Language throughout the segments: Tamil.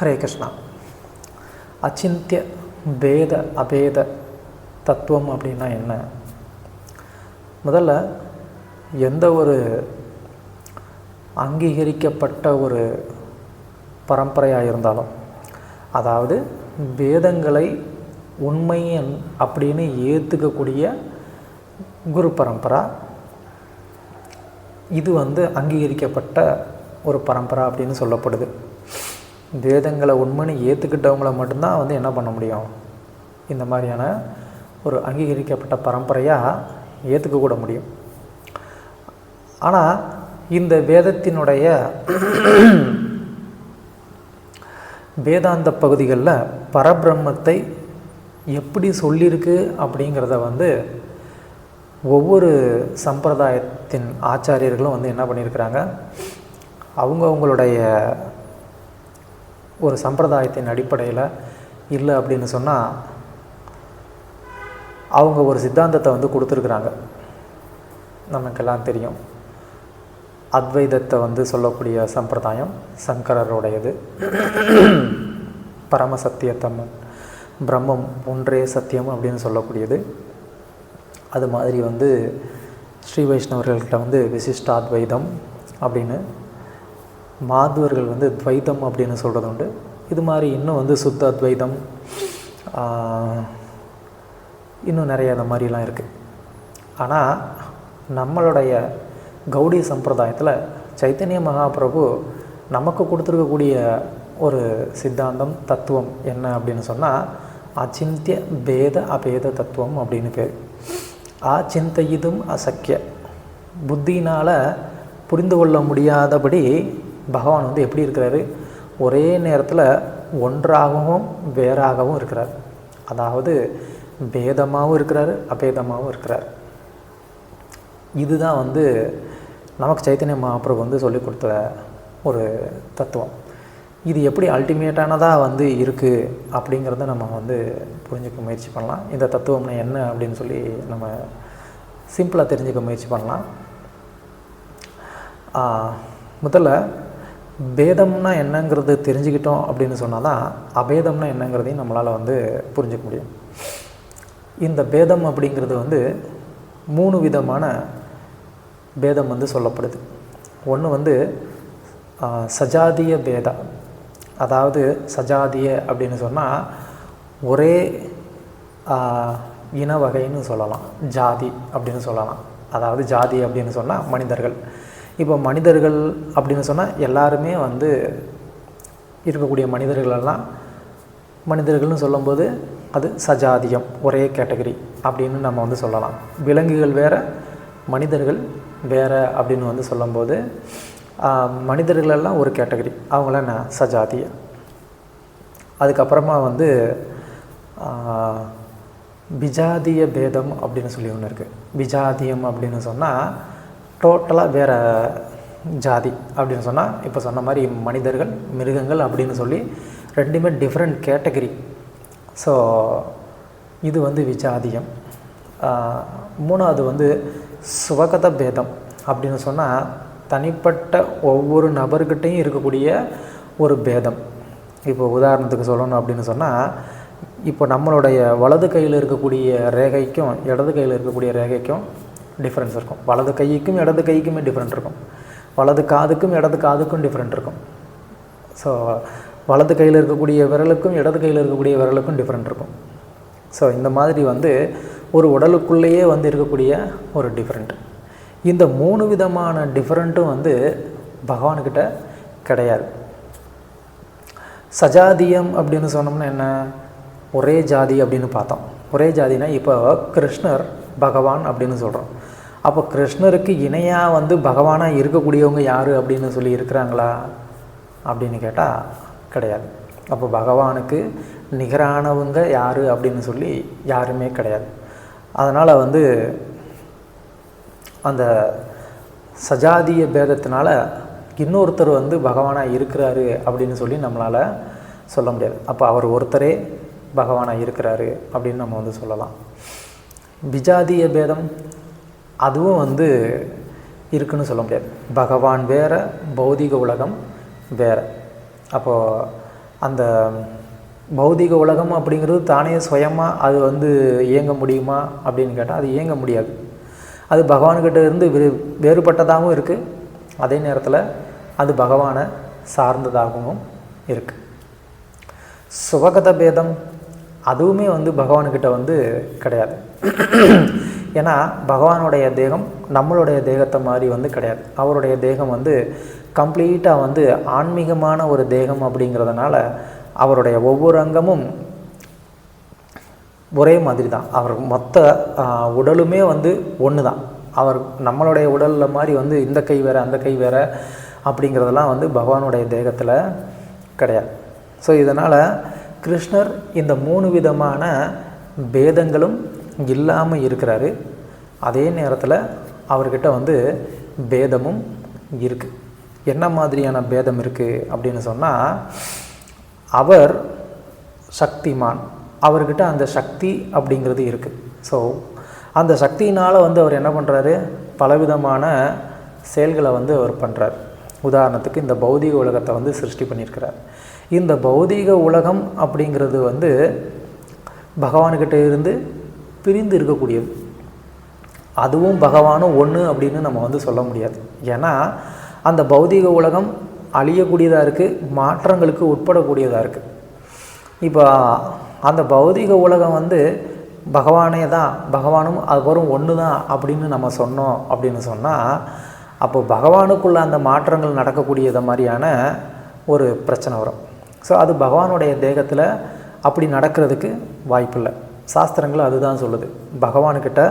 ஹரே கிருஷ்ணா. அச்சிந்திய பேத அபேத தத்துவம் அப்படின்னா என்ன? முதல்ல எந்த ஒரு அங்கீகரிக்கப்பட்ட ஒரு பரம்பரையாக இருந்தாலும் அதாவது வேதங்களை உண்மை அப்படின்னு ஏற்றுக்கக்கூடிய குரு பரம்பரா இது வந்து அங்கீகரிக்கப்பட்ட ஒரு பரம்பரா அப்படின்னு சொல்லப்படுது. வேதங்களை உண்மைன்னு ஏற்றுக்கிட்டவங்கள மட்டும்தான் வந்து என்ன பண்ண முடியும்? இந்த மாதிரியான ஒரு அங்கீகரிக்கப்பட்ட பரம்பரையாக ஏற்றுக்க கூட முடியும். ஆனால் இந்த வேதத்தினுடைய வேதாந்த பகுதிகளில் பரபிரம்மத்தை எப்படி சொல்லியிருக்கு அப்படிங்கிறத வந்து ஒவ்வொரு சம்பிரதாயத்தின் ஆச்சாரியர்களும் வந்து என்ன பண்ணியிருக்கிறாங்க? அவங்க அவங்களுடைய ஒரு சம்பிரதாயத்தின் அடிப்படையில் இல்லை அப்படின்னு சொன்னால் அவங்க ஒரு சித்தாந்தத்தை வந்து கொடுத்துருக்குறாங்க. நமக்கெல்லாம் தெரியும். அத்வைதத்தை வந்து சொல்லக்கூடிய சம்பிரதாயம் சங்கரருடையது. பரமசத்தியத்தம்மன் பிரம்மம் ஒன்றே சத்தியம் அப்படின்னு சொல்லக்கூடியது. அது மாதிரி வந்து ஸ்ரீ வைஷ்ணவர்கள்கிட்ட வந்து விசிஷ்டாத்வைதம் அப்படின்னு மாதுவர்கள் வந்து துவைதம் அப்படின்னு சொல்கிறது உண்டு இது மாதிரி இன்னும் வந்து சுத்த அத்வைதம் இன்னும் நிறைய இந்த மாதிரிலாம் இருக்குது ஆனால் நம்மளுடைய கௌடி சம்பிரதாயத்தில் சைத்தன்ய மகாபிரபு நமக்கு கொடுத்துருக்கக்கூடிய ஒரு சித்தாந்தம் தத்துவம் என்ன அப்படின்னு சொன்னால் அச்சிந்திய பேத அபேத தத்துவம் அப்படின்னு பேர். ஆச்சிந்தையிதும் அசக்கிய புத்தினால் புரிந்து கொள்ள முடியாதபடி பகவான் வந்து எப்படி இருக்கிறாரு? ஒரே நேரத்தில் ஒன்றாகவும் வேறாகவும் இருக்கிறார். அதாவது பேதமாகவும் இருக்கிறாரு அபேதமாகவும் இருக்கிறார். இதுதான் வந்து நமக்கு சைத்தன்ய மகாபிரபு வந்து சொல்லிக் கொடுத்த ஒரு தத்துவம். இது எப்படி அல்டிமேட்டானதாக வந்து இருக்குது அப்படிங்கிறத நம்ம வந்து புரிஞ்சுக்க முயற்சி பண்ணலாம். இந்த தத்துவம்னா என்ன அப்படின்னு சொல்லி நம்ம சிம்பிளாக தெரிஞ்சுக்க முயற்சி பண்ணலாம். முதல்ல பேதம்னா என்னங்கிறது தெரிஞ்சுக்கிட்டோம் அப்படின்னு சொன்னால் தான் அபேதம்னா என்னங்கிறதையும் நம்மளால் வந்து புரிஞ்சுக்க முடியும். இந்த பேதம் அப்படிங்கிறது வந்து மூணு விதமான பேதம் வந்து சொல்லப்படுது. ஒன்று வந்து சஜாதிய பேதா. அதாவது சஜாதிய அப்படின்னு சொன்னால் ஒரே இன வகைன்னு சொல்லலாம். ஜாதி அப்படின்னு சொல்லலாம். அதாவது ஜாதி அப்படின்னு சொன்னால் மனிதர்கள். இப்போ மனிதர்கள் அப்படின்னு சொன்னால் எல்லாருமே வந்து இருக்கக்கூடிய மனிதர்களெல்லாம் மனிதர்கள்னு சொல்லும்போது அது சஜாதியம் ஒரே கேட்டகரி அப்படின்னு நம்ம வந்து சொல்லலாம். விலங்குகள் வேறு மனிதர்கள் வேறு அப்படின்னு வந்து சொல்லும்போது மனிதர்களெல்லாம் ஒரு கேட்டகரி. அவங்களாம் என்ன சஜாதிய. அதுக்கப்புறமா வந்து பிஜாதிய விஜாதிய பேதம் அப்படின்னு சொல்லி ஒன்று இருக்குது விஜாதியம் அப்படின்னு சொன்னால் டோட்டலாக வேறு ஜாதி அப்படின்னு சொன்னால் இப்போ சொன்ன மாதிரி மனிதர்கள் மிருகங்கள் அப்படின்னு சொல்லி ரெண்டுமே டிஃப்ரெண்ட் கேட்டகரி ஸோ இது வந்து விஜாதியம். மூணாவது வந்து சுவகத பேதம் அப்படின்னு சொன்னால் தனிப்பட்ட ஒவ்வொரு நபர்கிட்டையும் இருக்கக்கூடிய ஒரு பேதம். இப்போ உதாரணத்துக்கு சொல்லணும் அப்படின்னு சொன்னால் இப்போ நம்மளுடைய வலது கையில் இருக்கக்கூடிய ரேகைக்கும் இடது கையில் இருக்கக்கூடிய ரேகைக்கும் டிஃப்ரென்ஸ் இருக்கும். வலது கைக்கும் இடது கைக்குமே டிஃப்ரெண்ட் இருக்கும். வலது காதுக்கும் இடது காதுக்கும் டிஃப்ரெண்ட் இருக்கும். ஸோ வலது கையில் இருக்கக்கூடிய விரலுக்கும் இடது கையில் இருக்கக்கூடிய விரலுக்கும் டிஃப்ரெண்ட் இருக்கும். ஸோ இந்த மாதிரி வந்து ஒரு உடலுக்குள்ளேயே வந்து இருக்கக்கூடிய ஒரு டிஃப்ரெண்ட் இந்த மூணு விதமான டிஃப்ரெண்ட்டும் வந்து பகவான்கிட்ட கிடையாது. சஜாதியம் அப்படின்னு சொன்னோம்னா என்ன? ஒரே ஜாதி அப்படின்னு பார்த்தோம். ஒரே ஜாதினா இப்போ கிருஷ்ணர் பகவான் அப்படின்னு சொல்கிறோம் அப்போ கிருஷ்ணருக்கு இணையாக வந்து பகவானாக இருக்கக்கூடியவங்க யார் அப்படின்னு சொல்லி இருக்கிறாங்களா? அப்படின்னு கேட்டால் கிடையாது. அப்போ பகவானுக்கு நிகரானவங்க யார் அப்படின்னு சொல்லி யாருமே கிடையாது. அதனால் வந்து அந்த சஜாதிய பேதத்தினால இன்னொருத்தர் வந்து பகவானாக இருக்கிறாரு அப்படின்னு சொல்லி நம்மளால் சொல்ல முடியாது. அப்போ அவர் ஒருத்தரே பகவானாக இருக்கிறாரு அப்படின்னு நம்ம வந்து சொல்லலாம். விஜாதிய பேதம் அதுவும் வந்து இருக்குன்னு சொல்ல முடியாது. பகவான் வேற பௌதிக உலகம் வேறு. அப்போது அந்த பௌதிக உலகம் அப்படிங்கிறது தானே சுயமாக அது வந்து இயங்க முடியுமா அப்படின்னு கேட்டால் அது இயங்க முடியாது. அது பகவான்கிட்ட இருந்து வே வேறுபட்டதாகவும் இருக்குது அதே நேரத்தில் அது பகவானை சார்ந்ததாகவும் இருக்குது சுபகத பேதம் அதுவுமே வந்து பகவான்கிட்ட வந்து கிடையாது. ஏன்னா பகவானுடைய தேகம் நம்மளுடைய தேகத்தை மாதிரி வந்து கிடையாது. அவருடைய தேகம் வந்து கம்ப்ளீட்டாக வந்து ஆன்மீகமான ஒரு தேகம் அப்படிங்கிறதுனால அவருடைய ஒவ்வொரு அங்கமும் ஒரே மாதிரி தான். அவர் மொத்த உடலுமே வந்து ஒன்று தான். அவர் நம்மளுடைய உடலில் மாதிரி வந்து இந்த கை வேறு அந்த கை வேறு அப்படிங்கிறதெல்லாம் வந்து பகவானுடைய தேகத்தில் கிடையாது. ஸோ இதனால் கிருஷ்ணர் இந்த மூணு விதமான பேதங்களும் இல்லாமல் இருக்கிறாரு. அதே நேரத்தில் அவர்கிட்ட வந்து பேதமும் இருக்குது என்ன மாதிரியான பேதம் இருக்குது அப்படின்னு சொன்னால் அவர் சக்திமான். அவர்கிட்ட அந்த சக்தி அப்படிங்கிறது இருக்குது ஸோ அந்த சக்தியினால் வந்து அவர் என்ன பண்ணுறாரு பலவிதமான செயல்களை வந்து அவர் பண்ணுறார் உதாரணத்துக்கு இந்த பௌதிக உலகத்தை வந்து சிருஷ்டி பண்ணியிருக்கிறார். இந்த பௌதீக உலகம் அப்படிங்கிறது வந்து பகவான்கிட்ட இருந்து பிரிந்து இருக்கக்கூடியது. அதுவும் பகவானும் ஒன்று அப்படின்னு நம்ம வந்து சொல்ல முடியாது. ஏன்னா அந்த பௌதீக உலகம் அழியக்கூடியதாக இருக்குது மாற்றங்களுக்கு உட்படக்கூடியதாக இருக்குது இப்போ அந்த பௌதீக உலகம் வந்து பகவானே தான் பகவானும் அதுக்கப்புறம் ஒன்று தான் அப்படின்னு நம்ம சொன்னோம் அப்படின்னு சொன்னால் அப்போ பகவானுக்குள்ள அந்த மாற்றங்கள் நடக்கக்கூடியது மாதிரியான ஒரு பிரச்சனை வரும். ஸோ அது பகவானுடைய தேகத்தில் அப்படி நடக்கிறதுக்கு வாய்ப்பில்லை. சாஸ்திரங்கள் அதுதான் சொல்லுது. பகவானுக்கிட்ட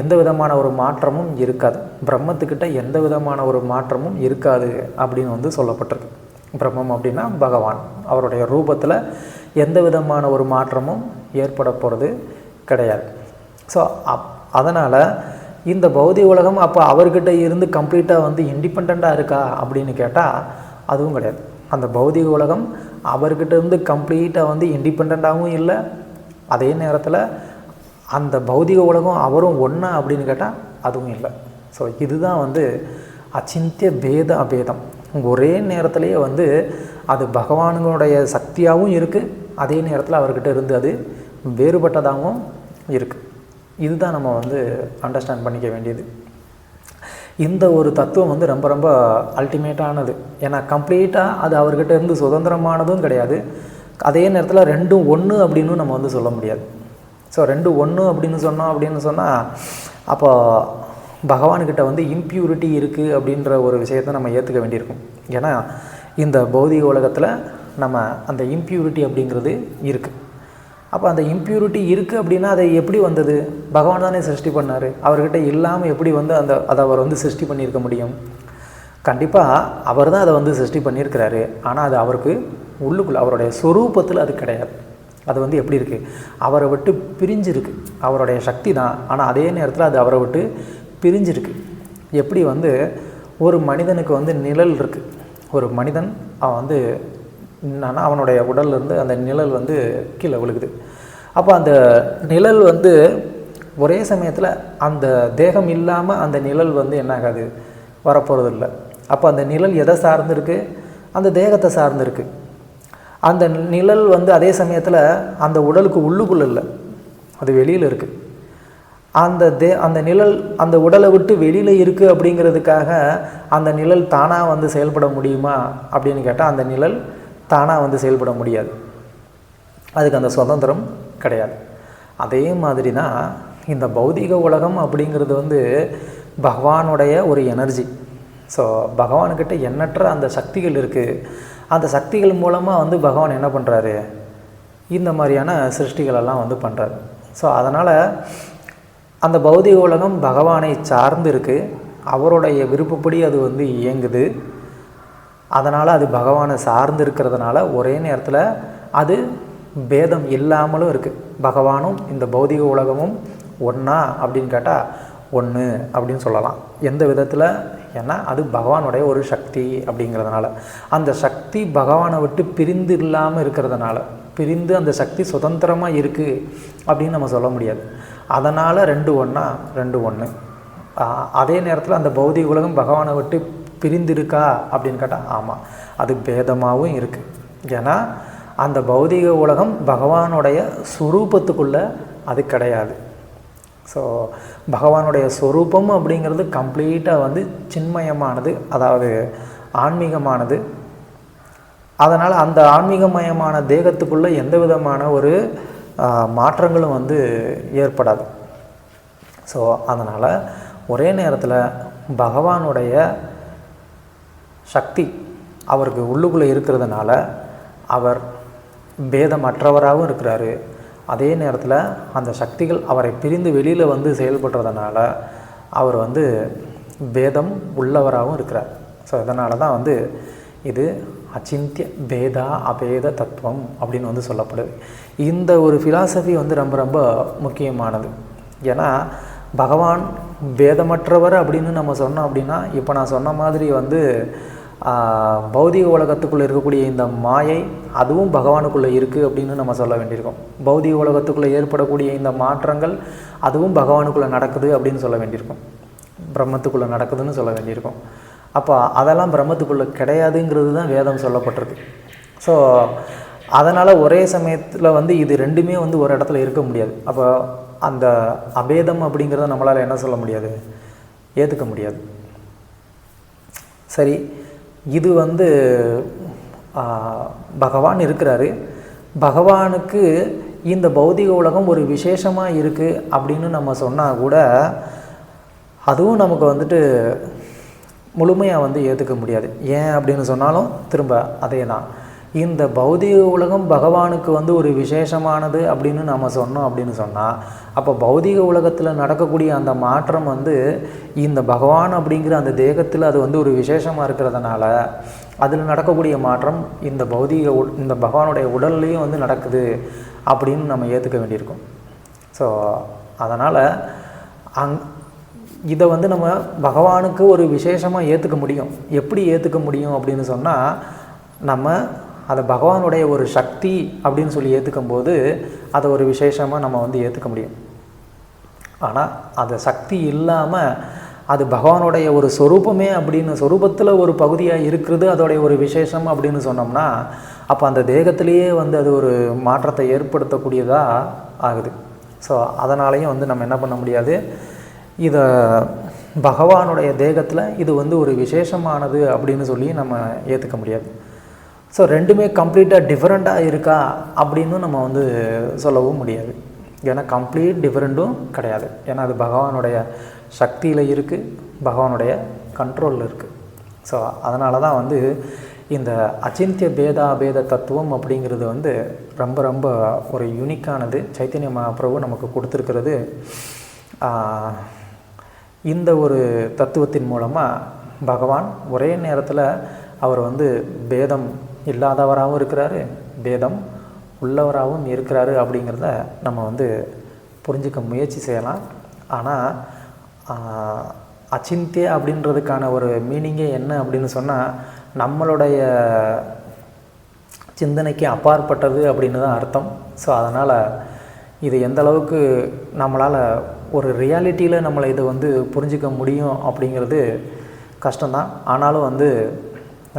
எந்த விதமான ஒரு மாற்றமும் இருக்காது. பிரம்மத்துக்கிட்ட எந்த விதமான ஒரு மாற்றமும் இருக்காது அப்படின்னு வந்து சொல்லப்பட்டிருக்கு. பிரம்மம் அப்படின்னா பகவான். அவருடைய ரூபத்தில் எந்த விதமான ஒரு மாற்றமும் ஏற்பட போகிறது கிடையாது. ஸோ அப் அதனால் இந்த பௌதிக உலகம் அப்போ அவர்கிட்ட இருந்து கம்ப்ளீட்டாக வந்து இண்டிபெண்ட்டாக இருக்கா அப்படின்னு கேட்டால் அதுவும் கிடையாது. அந்த பௌதிக உலகம் அவர்கிட்டருந்து கம்ப்ளீட்டாக வந்து இண்டிபெண்ட்டாகவும் இல்லை. அதே நேரத்தில் அந்த பௌதிக உலகம் அவரும் ஒன்றா அப்படின்னு கேட்டால் அதுவும் இல்லை. ஸோ இதுதான் வந்து அச்சிந்திய பேத அபேதம். ஒரே நேரத்திலேயே வந்து அது பகவானுடைய சக்தியாகவும் இருக்குது அதே நேரத்தில் அவர்கிட்ட இருந்து அது வேறுபட்டதாகவும் இருக்குது இதுதான் நம்ம வந்து அண்டர்ஸ்டாண்ட் பண்ணிக்க வேண்டியது. இந்த ஒரு தத்துவம் வந்து ரொம்ப ரொம்ப அல்டிமேட்டானது ஏன்னா கம்ப்ளீட்டாக அது அவர்கிட்ட இருந்து சுதந்திரமானதும் கிடையாது. அதே நேரத்தில் ரெண்டும் ஒன்று அப்படின்னு நம்ம வந்து சொல்ல முடியாது. ஸோ ரெண்டு ஒன்று அப்படின்னு சொன்னோம் அப்படின்னு சொன்னால் அப்போ பகவான்கிட்ட வந்து இம்ப்யூரிட்டி இருக்குது அப்படின்ற ஒரு விஷயத்தை நம்ம ஏற்றுக்க வேண்டியிருக்கும். ஏன்னா இந்த பௌதிக உலகத்தில் நம்ம அந்த இம்ப்யூரிட்டி அப்படிங்கிறது இருக்குது அப்போ அந்த இம்ப்யூரிட்டி இருக்குது அப்படின்னா அதை எப்படி வந்தது? பகவான் தானே சிருஷ்டி பண்ணார். அவர்கிட்ட இல்லாமல் எப்படி வந்து அந்த அதை அவர் வந்து சிருஷ்டி பண்ணியிருக்க முடியும்? கண்டிப்பாக அவர் தான் அதை வந்து சிருஷ்டி பண்ணியிருக்கிறாரு. ஆனால் அது அவருக்கு உள்ளுக்குள்ளே அவருடைய சொரூபத்தில் அது கிடையாது. அது வந்து எப்படி இருக்குது அவரை விட்டு பிரிஞ்சிருக்கு. அவருடைய சக்தி தான். ஆனால் அதே நேரத்தில் அது அவரை விட்டு பிரிஞ்சிருக்கு. எப்படி வந்து ஒரு மனிதனுக்கு வந்து நிழல் இருக்குது ஒரு மனிதன் அவன் வந்து என்னன்னா அவனுடைய உடல்லேருந்து அந்த நிழல் வந்து கீழே விழுகுது. அப்போ அந்த நிழல் வந்து ஒரே சமயத்தில் அந்த தேகம் இல்லாமல் அந்த நிழல் வந்து என்ன ஆகாது வரப்போகிறது இல்லை அப்போ அந்த நிழல் எதை சார்ந்திருக்கு? அந்த தேகத்தை சார்ந்திருக்கு. அந்த நிழல் வந்து அதே சமயத்தில் அந்த உடலுக்கு உள்ளுக்குள்ளே இல்லை. அது வெளியில் இருக்குது அந்த தே அந்த நிழல் அந்த உடலை விட்டு வெளியில் இருக்குது அப்படிங்கிறதுக்காக அந்த நிழல் தானாக வந்து செயல்பட முடியுமா அப்படின்னு கேட்டால் அந்த நிழல் தானாக வந்து செயல்பட முடியாது. அதுக்கு அந்த சுதந்திரம் கிடையாது. அதே மாதிரி தான் இந்த பௌதிக உலகம் அப்படிங்கிறது வந்து பகவானுடைய ஒரு எனர்ஜி. ஸோ பகவானுக்கிட்ட எண்ணற்ற அந்த சக்திகள் இருக்குது அந்த சக்திகள் மூலமாக வந்து பகவான் என்ன பண்ணுறாரு இந்த மாதிரியான சிருஷ்டிகளெல்லாம் வந்து பண்ணுறாரு ஸோ அதனால் அந்த பௌதிக உலகம் பகவானை சார்ந்து இருக்குது அவருடைய விருப்பப்படி அது வந்து இயங்குது. அதனால் அது பகவானை சார்ந்து இருக்கிறதுனால ஒரே நேரத்தில் அது பேதம் இல்லாமலும் இருக்குது பகவானும் இந்த பௌதிக உலகமும் ஒன்றா அப்படின்னு கேட்டால் ஒன்று அப்படின்னு சொல்லலாம். எந்த விதத்தில்? ஏன்னா அது பகவானுடைய ஒரு சக்தி அப்படிங்கிறதுனால. அந்த சக்தி பகவானை விட்டு பிரிந்து இல்லாமல் இருக்கிறதுனால பிரிந்து அந்த சக்தி சுதந்திரமாக இருக்குது அப்படின்னு நம்ம சொல்ல முடியாது. அதனால் ரெண்டு ஒன்றா ரெண்டு ஒன்று அதே நேரத்தில் அந்த பௌதிக உலகம் பகவானை விட்டு பிரிந்து இருக்கா அப்படின்னு கேட்டால் ஆமாம் அது பேதமாகவும் இருக்குது ஏன்னா அந்த பௌதிக உலகம் பகவானுடைய சுரூபத்துக்குள்ளே அது கிடையாது. ஸோ பகவானுடைய சொரூபம் அப்படிங்கிறது கம்ப்ளீட்டாக வந்து சின்மயமானது அதாவது ஆன்மீகமானது. அதனால் அந்த ஆன்மீகமயமான தேகத்துக்குள்ளே எந்த விதமான ஒரு மாற்றங்களும் வந்து ஏற்படாது. ஸோ அதனால் ஒரே நேரத்தில் பகவானுடைய சக்தி அவருக்கு உள்ளுக்குள்ளே இருக்கிறதுனால அவர் பேதமற்றவராகவும் இருக்கிறாரு. அதே நேரத்தில் அந்த சக்திகள் அவரை பிரிந்து வெளியில் வந்து செயல்படுறதுனால அவர் வந்து பேதம் உள்ளவராகவும் இருக்கிறார். ஸோ இதனால தான் வந்து இது அச்சிந்திய பேதா அபேத தத்துவம் அப்படின்னு வந்து சொல்லப்படுது. இந்த ஒரு ஃபிலாசபி வந்து ரொம்ப ரொம்ப முக்கியமானது. ஏன்னா பகவான் வேதமற்றவர் அப்படின்னு நம்ம சொன்னோம் அப்படின்னா இப்போ நான் சொன்ன மாதிரி வந்து பௌதிக உலகத்துக்குள்ளே இருக்கக்கூடிய இந்த மாயை அதுவும் பகவானுக்குள்ளே இருக்குது அப்படின்னு நம்ம சொல்ல வேண்டியிருக்கோம். பௌதிக உலகத்துக்குள்ளே ஏற்படக்கூடிய இந்த மாற்றங்கள் அதுவும் பகவானுக்குள்ளே நடக்குது அப்படின்னு சொல்ல வேண்டியிருக்கும். பிரம்மத்துக்குள்ளே நடக்குதுன்னு சொல்ல வேண்டியிருக்கும். அப்போ அதெல்லாம் பிரம்மத்துக்குள்ளே கிடையாதுங்கிறது தான் வேதம் சொல்லப்பட்டிருக்கு. ஸோ அதனால் ஒரே சமயத்தில் வந்து இது ரெண்டுமே வந்து ஒரு இடத்துல இருக்க முடியாது. அப்போ அந்த அபேதம் அப்படிங்கிறத நம்மளால் என்ன சொல்ல முடியாது? ஏற்றுக்க முடியாது. சரி இது வந்து பகவான் இருக்கிறாரு. பகவானுக்கு இந்த பௌதிக உலகம் ஒரு விசேஷமாக இருக்குது அப்படின்னு நம்ம சொன்னால் கூட அதுவும் நமக்கு வந்துட்டு முழுமையாக வந்து ஏற்றுக்க முடியாது. ஏன் அப்படின்னு சொன்னாலும் திரும்ப அதே தான். இந்த பௌதிக உலகம் பகவானுக்கு வந்து ஒரு விசேஷமானது அப்படின்னு நம்ம சொன்னோம் அப்படின்னு சொன்னால் அப்போ பௌதிக உலகத்தில் நடக்கக்கூடிய அந்த மாற்றம் வந்து இந்த பகவான் அப்படிங்கிற அந்த தேகத்தில் அது வந்து ஒரு விசேஷமாக இருக்கிறதுனால அதில் நடக்கக்கூடிய மாற்றம் இந்த பௌதிக இந்த பகவானுடைய உடல்லையும் வந்து நடக்குது அப்படின்னு நம்ம ஏற்றுக்க வேண்டியிருக்கும். ஸோ அதனால் அங் இதை வந்து நம்ம பகவானுக்கு ஒரு விசேஷமாக ஏற்றுக்க முடியும். எப்படி ஏற்றுக்க முடியும் அப்படின்னு சொன்னால் நம்ம அதை பகவானுடைய ஒரு சக்தி அப்படின்னு சொல்லி ஏற்றுக்கும் போது அதை ஒரு விசேஷமாக நம்ம வந்து ஏற்றுக்க முடியும். ஆனால் அந்த சக்தி இல்லாமல் அது பகவானுடைய ஒரு சொரூபமே அப்படின்னு சொரூபத்தில் ஒரு பகுதியாக இருக்கிறது அதோடைய ஒரு விசேஷம் அப்படின்னு சொன்னோம்னா அப்போ அந்த தேகத்திலேயே வந்து அது ஒரு மாற்றத்தை ஏற்படுத்தக்கூடியதாக ஆகுது. ஸோ அதனாலையும் வந்து நம்ம என்ன பண்ண முடியாது? இதை பகவானுடைய தேகத்தில் இது வந்து ஒரு விசேஷமானது அப்படின்னு சொல்லி நம்ம ஏற்றுக்க முடியாது. ஸோ ரெண்டுமே கம்ப்ளீட்டாக டிஃப்ரெண்ட்டாக இருக்கா அப்படின்னு நம்ம வந்து சொல்லவும் முடியாது. ஏன்னா கம்ப்ளீட் டிஃப்ரெண்ட்டும் கிடையாது. ஏன்னா அது பகவானுடைய சக்தியில் இருக்குது பகவானுடைய கண்ட்ரோலில் இருக்குது ஸோ அதனால தான் வந்து இந்த அச்சிந்திய பேதா பேத தத்துவம் அப்படிங்கிறது வந்து ரொம்ப ரொம்ப ஒரு யூனிக்கானது சைத்தன்ய மகாபிரபு நமக்கு கொடுத்துருக்கிறது இந்த ஒரு தத்துவத்தின் மூலமாக பகவான் ஒரே நேரத்தில் அவர் வந்து பேதம் இல்லாதவராகவும் இருக்கிறாரு பேதம் உள்ளவராகவும் இருக்கிறாரு அப்படிங்கிறத நம்ம வந்து புரிஞ்சிக்க முயற்சி செய்யலாம். ஆனால் அச்சிந்திய அப்படின்றதுக்கான ஒரு மீனிங்கே என்ன அப்படின்னு சொன்னால் நம்மளுடைய சிந்தனைக்கு அப்பாற்பட்டது அப்படின்னு தான் அர்த்தம். ஸோ அதனால் இது எந்த அளவுக்கு நம்மளால் ஒரு ரியாலிட்டியில் நம்மளை இதை வந்து புரிஞ்சிக்க முடியும் அப்படிங்கிறது கஷ்டம்தான். ஆனாலும் வந்து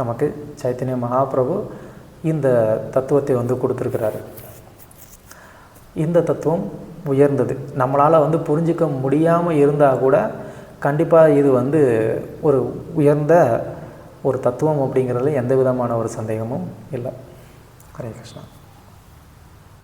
நமக்கு சைத்தன்ய மகாபிரபு இந்த தத்துவத்தை வந்து கொடுத்துருக்கிறாரு. இந்த தத்துவம் உயர்ந்தது. நம்மளால் வந்து புரிஞ்சிக்க முடியாமல் இருந்தால் கூட கண்டிப்பாக இது வந்து ஒரு உயர்ந்த ஒரு தத்துவம் அப்படிங்கிறதுல எந்த விதமான ஒரு சந்தேகமும் இல்லை. ஹரே கிருஷ்ணா.